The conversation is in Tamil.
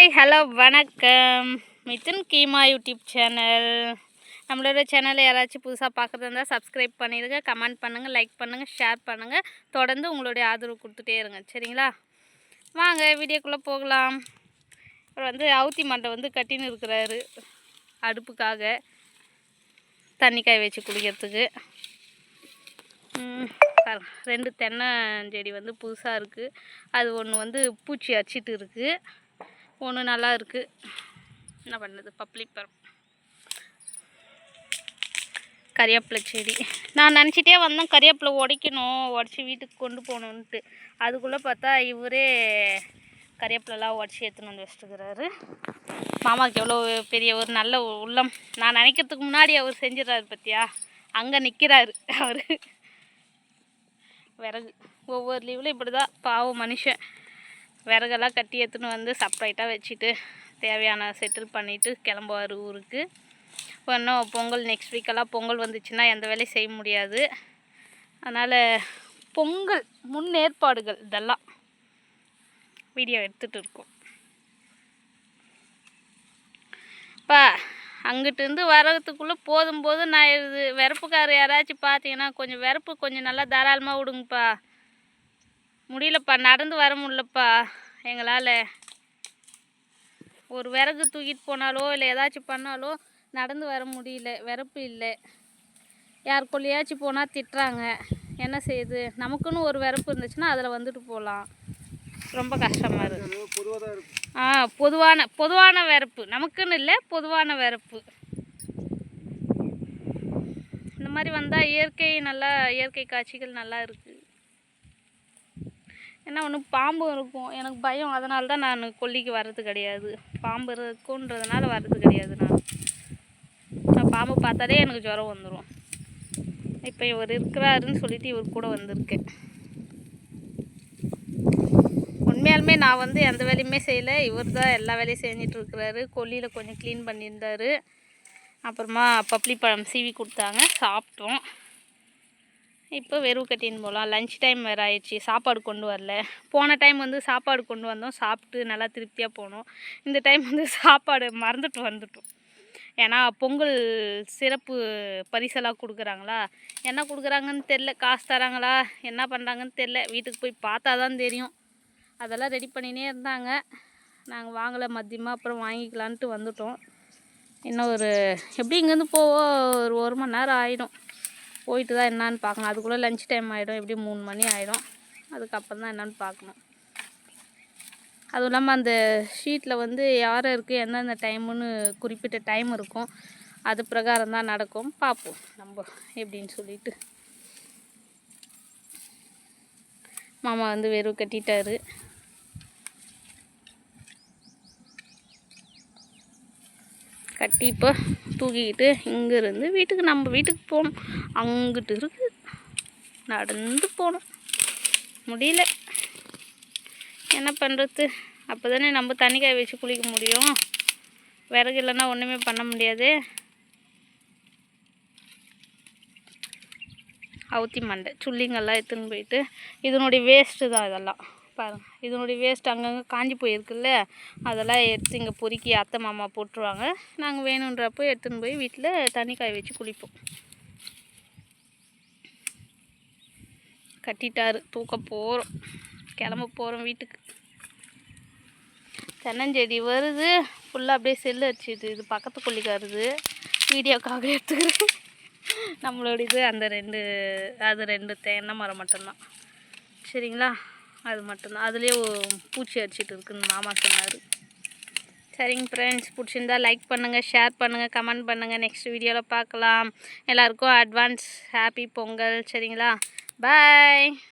ஹாய் ஹலோ வணக்கம். Mithun Keema YouTube channel. நம்மளோட சேனலை யாராச்சும் புதுசாக பார்க்குறது இருந்தால் சப்ஸ்கிரைப் பண்ணிடுங்க கமெண்ட் பண்ணுங்கள் லைக் பண்ணுங்கள் ஷேர் பண்ணுங்கள் தொடர்ந்து உங்களுடைய ஆதரவு கொடுத்துட்டே இருங்க. சரிங்களா? வாங்க வீடியோக்குள்ளே போகலாம். அப்புறம் வந்து அவுத்தி மண்டை வந்து கட்டின்னு இருக்கிறாரு அடுப்புக்காக. தண்ணி காய வச்சு குடிக்கிறதுக்கு ரெண்டு தென்னஞ்செடி வந்து புதுசாக இருக்குது அது ஒன்று வந்து பூச்சி அச்சிட்டு இருக்குது ஒன்று நல்லா இருக்குது என்ன பண்ணுறது? பப்ளிக் பரம் கறிவேப்பிலை செடி. நான் நினச்சிட்டே வந்தேன் கறிவேப்பிலை உடைக்கணும் உடச்சி வீட்டுக்கு கொண்டு போகணுன்ட்டு. அதுக்குள்ளே பார்த்தா இவரே கறிவேப்பிலெலாம் உடச்சி எடுத்துன்னு வந்து வச்சுட்டுக்கிறாரு மாமாவுக்கு எவ்வளோ பெரிய ஒரு நல்ல உள்ளம். நான் நினைக்கிறதுக்கு முன்னாடி அவர் செஞ்சிடறாரு பார்த்தியா அங்கே நிற்கிறாரு அவர். விறகு. ஒவ்வொரு லீவில் இப்படி தான் பாவம் மனுஷன். விறகெல்லாம் கட்டி எடுத்துன்னு வந்து செப்பரேட்டாக வச்சுட்டு தேவையான செட்டில் பண்ணிவிட்டு கிளம்புவார் ஊருக்கு. இன்னும் பொங்கல் நெக்ஸ்ட் வீக்கெல்லாம் பொங்கல் வந்துச்சுன்னா எந்த வேலையும் செய்ய முடியாது. அதனால் பொங்கல் முன்னேற்பாடுகள் இதெல்லாம் வீடியோ எடுத்துகிட்டு இருக்கோம். இப்போ அங்கிட்டிருந்து வரத்துக்குள்ளே போதும் போதும் நான் இது வெறுப்புக்காரர் யாராச்சும் பார்த்தீங்கன்னா கொஞ்சம் வெறுப்பு கொஞ்சம் நல்லா தாராளமாக விடுங்கப்பா. முடியலப்பா நடந்து வர முடியலப்பா. எங்களால் ஒரு விறகு தூக்கிட்டு போனாலோ இல்லை ஏதாச்சும் பண்ணாலோ நடந்து வர முடியல வெறுப்பு இல்லை. யார் கொள்ளையாச்சும் போனால் திட்டுறாங்க. என்ன செய்யுது? நமக்குன்னு ஒரு வெறுப்பு இருந்துச்சுன்னா அதில் வந்துட்டு போகலாம் ரொம்ப கஷ்டமாக இருக்குது ஆ பொதுவான பொதுவான வெறுப்பு. நமக்குன்னு இல்லை பொதுவான வெறுப்பு. இந்த மாதிரி வந்தால் இயற்கை நல்லா இயற்கை காட்சிகள் நல்லா இருக்குது என்ன ஒன்று பாம்பு இருக்கும். எனக்கு பயம். அதனால தான் நான் கொல்லிக்கு வர்றது கிடையாது. பாம்பு இருக்குன்றதுனால வர்றது கிடையாது நான். நான் பாம்பு பார்த்தாலே எனக்கு ஜுரம் வந்துடும் இப்போ இவர் இருக்கிறாருன்னு சொல்லிட்டு இவர் கூட வந்திருக்கேன். உண்மையாலுமே நான் வந்து எந்த வேலையுமே செய்யலை. இவர் தான் எல்லா வேலையும் செஞ்சிட்டு இருக்கிறாரு கொல்லியில் கொஞ்சம் க்ளீன் பண்ணியிருந்தாரு. அப்புறமா பப்ளி பழம் சீவி கொடுத்தாங்க. சாப்பிட்டோம். இப்போ வெறும் கட்டின்னு போகலாம். லஞ்ச் டைம் வேறு ஆயிடுச்சு. சாப்பாடு கொண்டு வரல. போன டைம் வந்து சாப்பாடு கொண்டு வந்தோம். சாப்பிட்டு நல்லா திருப்தியாக போனோம். இந்த டைம் வந்து சாப்பாடு மறந்துட்டு வந்துட்டோம். ஏன்னா பொங்கல் சிறப்பு பரிசெல்லாம் கொடுக்குறாங்களா? என்ன கொடுக்குறாங்கன்னு தெரில காசு தராங்களா? என்ன பண்ணுறாங்கன்னு தெரில வீட்டுக்கு போய் பார்த்தா தான் தெரியும். அதெல்லாம் ரெடி பண்ணினே இருந்தாங்க. நாங்கள் வாங்கலை மதியமாக அப்புறம் வாங்கிக்கலான்ட்டு வந்துட்டோம். இன்னும் ஒரு எப்படி இங்கேருந்து போவோ ஒரு ஒரு மணி நேரம் ஆகிடும் போயிட்டு தான் என்னான்னு பார்க்கணும். அதுக்குள்ளே லஞ்ச் டைம் ஆகிடும் எப்படி மூணு மணி ஆகிடும் அதுக்கப்புறம் தான் என்னன்னு பார்க்கணும். அதுவும் இல்லாமல் அந்த ஷீட்டில் வந்து யார் இருக்குது எந்தெந்த டைமுன்னு குறிப்பிட்ட டைம் இருக்கும். அது பிரகாரம் தான் நடக்கும். பார்ப்போம். நம்ம எப்படின்னு சொல்லிட்டு. மாமா வந்து வெறும் கட்டிட்டாரு. கட்டி இப்போ தூக்கிக்கிட்டு இங்கேருந்து வீட்டுக்கு நம்ம வீட்டுக்கு போகணும். அங்கிட்டு இருக்கு நடந்து போகணும். முடியல. என்ன பண்ணுறது அப்போ தானே நம்ம தண்ணி காய வச்சு குளிக்க முடியும். விறகு இல்லைன்னா ஒன்றுமே பண்ண முடியாது. அவுத்தி மண்டை சுள்ளிங்கெல்லாம் எடுத்துன்னு போயிட்டு இதனுடைய வேஸ்ட்டு தான் இதெல்லாம். பாருங்க. இதனுடைய வேஸ்ட் அங்கங்கே காஞ்சி போயிருக்குல்ல? அதெல்லாம் எடுத்து இங்கே பொறுக்கி அத்தை மாமா போட்டுருவாங்க. நாங்கள் வேணுன்றப்போ எடுத்துன்னு போய் வீட்டில் தண்ணி காய வச்சு குளிப்போம். கட்டிட்டார். தூக்க போகிறோம் கிளம்ப போகிறோம் வீட்டுக்கு. தென்னஞ்செடி வருது. ஃபுல்லாக அப்படியே செல்லு அடிச்சிது இது பக்கத்து கொல்லிக்காருது வீடியோக்காக எடுத்துக்கிறேன். நம்மளோட இது அந்த ரெண்டு அது ரெண்டு தென்னை மரம் மட்டும்தான். சரிங்களா? அது மட்டும்தான். அதுலேயே பூச்சி அரிச்சிட்டு இருக்குன்னு மாமா சொன்னார். சரிங்க ஃப்ரெண்ட்ஸ் பிடிச்சிருந்தா லைக் பண்ணுங்கள் ஷேர் பண்ணுங்கள் கமெண்ட் பண்ணுங்கள் நெக்ஸ்ட் வீடியோவில் பார்க்கலாம். எல்லாருக்கும் அட்வான்ஸ் ஹாப்பி பொங்கல் சரிங்களா? பாய்